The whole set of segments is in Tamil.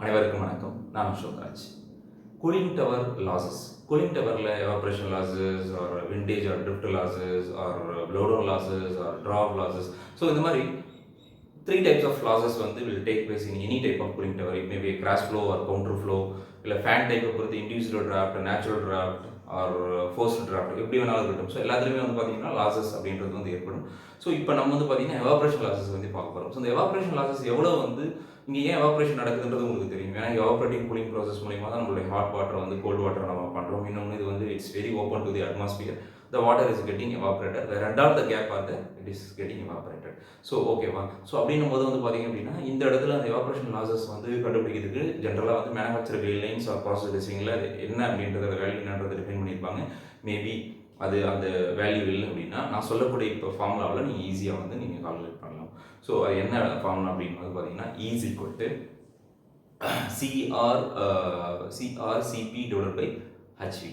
அனைவருக்கும் வணக்கம். நான் Ashokraj. Cooling tower losses cooling டவரில் evaporation losses or windage or drift losses or blowdown losses or drop losses so இந்த மாதிரி த்ரீ டைப்ஸ் ஆஃப் லாசஸ் வந்து will take place in any type of cooling tower it may be cross flow or counter flow இல்லை ஃபேன் டைப்பை பொறுத்து individual draft natural draft or forced draft எப்படி வேணாலும் இருக்கட்டும். ஸோ எல்லாத்துலேயுமே வந்து பார்த்தீங்கன்னா லாசஸ் அப்படின்றது வந்து ஏற்படும். ஸோ இப்போ நம்ம வந்து பார்த்தீங்கன்னா எவாப்ரேஷன் லாசஸ் வந்து பார்க்க போகிறோம் ஸோ இந்த எவாப்ரேஷன் லாசஸ் எவ்வளோ வந்து இங்கே ஏன் எவாப்ரேஷன் நடக்குதுன்றது உங்களுக்கு தெரியும். ஏன்னா எவாப்ரேட்டிங் கூலிங் ப்ராசஸ் மூலியமாக தான் நம்மளுடைய ஹாட் வாட்டர் வந்து கோல்டு வாட்டர் நம்ம பண்ணுறோம் இன்னொன்று இது வந்து it's very open to the atmosphere the water is getting evaporated ரெண்டாவது gap or the it is getting evaporated so ஓகேவா ஸோ அப்படின்னும் போது வந்து பார்த்தீங்க அப்படின்னா இந்த இடத்துல அந்த எவாப்ரேஷன் லாசஸ் வந்து கண்டுபிடிக்கிறதுக்கு ஜென்ரலாக வந்து மேனுஃபேக்சர் கைட்லைன்ஸ் ஆர் ப்ராசஸ் டிசைனில் அது என்ன அப்படின்றத வேல்யூ என்னன்றதை டிஃபைன் பண்ணியிருப்பாங்க. மேபி அது அந்த வேல்யூ இல்லை அப்படின்னா நான் சொல்லக்கூடிய இப்போ ஃபார்முலாவில் நீங்கள் ஈஸியாக வந்து நீங்கள் கால்குலேட் பண்ணலாம். ஸோ அது என்ன ஃபார்முலா அப்படின்னு வந்து பார்த்தீங்கன்னா is equal to CR CR CP divide by HV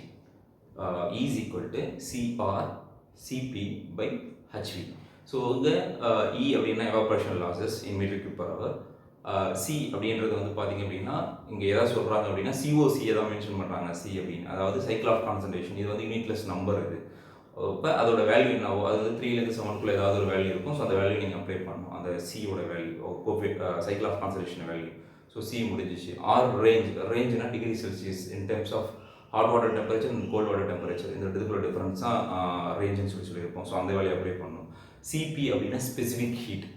is equal to CR CP by HV so இங்கே இ அப்படின்னா evaporation losses in metre cube per hour C அப்படின்றது வந்து பார்த்தீங்க அப்படின்னா இங்கே எதாவது சொல்கிறாங்க அப்படின்னா சிஓசியை தான் மென்ஷன் பண்ணுறாங்க சி அப்படின்னு. அதாவது சைக்கிள் ஆஃப் கான்சன்ட்ரேஷன் இது வந்து யூனிட்லெஸ் நம்பர் இது. இப்போ அதோட வேல்யூ என்னவோ அது வந்து த்ரீலேருந்து செவனுக்குள்ள ஏதாவது ஒரு வேல்யூ இருக்கும். ஸோ அந்த வேல்யூ நீங்கள் அப்ளை பண்ணணும். அந்த சியோட value Kofi cycle of concentration value so C முடிஞ்சிச்சு. R range ரேஞ்ச்னா degree Celsius in terms of hot water temperature and cold water temperature இந்த ரெண்டுக்குள்ள டிஃப்ரென்ஸ் தான் ரேஞ்சுன்னு சொல்லி சொல்லியிருப்போம். ஸோ அந்த வேலையை அப்ளை பண்ணணும். சிபி அப்படின்னா ஸ்பெசிஃபிக் ஹீட்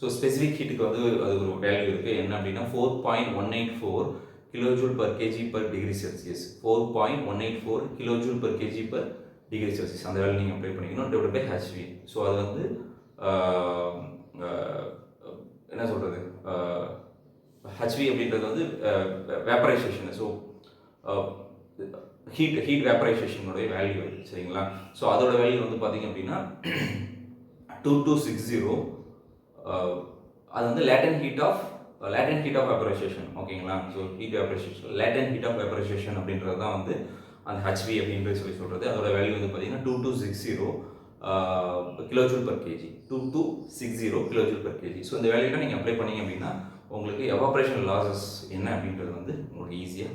ஸோ ஸ்பெசிஃபிக் ஹீட்டுக்கு வந்து அது ஒரு வேல்யூ இருக்குது என்ன அப்படின்னா four point one eight four kilojoule per KG per degree Celsius four point one eight four kilojoule per KG per degree Celsius அந்த வேலை நீங்கள் அப்ளை பண்ணிக்கணும். டிவைட் பை ஹெச்வி ஸோ அது வந்து என்ன சொல்கிறது ஹெச்வி அப்படின்றது வந்து வேப்பரைசேஷன் ஸோ ஹீட் ஹீட் வேப்பரைசேஷனுடைய வேல்யூ சரிங்களா? ஸோ அதோட வேல்யூ வந்து பார்த்தீங்க அப்படின்னா டூ டூ சிக்ஸ் ஜீரோ அது வந்து latent heat of latent heat of vaporisation ஓகேங்களா so heat vaporisation latent heat of vaporisation அப்படின்றது தான் வந்து அந்த ஹெச்வி அப்படின்றது சொல்லி சொல்கிறது அதோட வேல்யூ வந்து பார்த்தீங்கன்னா two two six zero kilojoule per KG two two six zero kilojoule per KG so இந்த வேல்யூலாம் நீங்கள் அப்ளை பண்ணீங்க அப்படின்னா உங்களுக்கு எவாப்ரேஷன் லாசஸ் என்ன அப்படின்றது வந்து உங்களுக்கு ஈஸியாக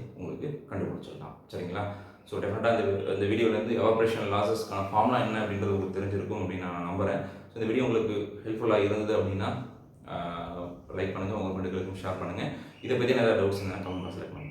ஓகேங்களா ஸோ டெஃபினட்டாக இந்த இந்த வீடியோலேருந்து எவாப்ரேஷன் லாசஸ்க்கான ஃபார்ம்லாம் என்ன அப்படின்றது உங்களுக்கு தெரிஞ்சிருக்கும் அப்படின்னு நான் நம்புகிறேன் ஸோ இந்த வீடியோ உங்களுக்கு ஹெல்ப்ஃபுல்லாக இருந்தது அப்படின்னா லைக் பண்ணுங்கள் உங்கள் ஃப்ரெண்டுகளுக்கும் ஷேர் பண்ணுங்கள் இதை பற்றி நிறையா டவுட்ஸ் இருந்தால் கமெண்ட் பாக்ஸில் பண்ணுங்கள்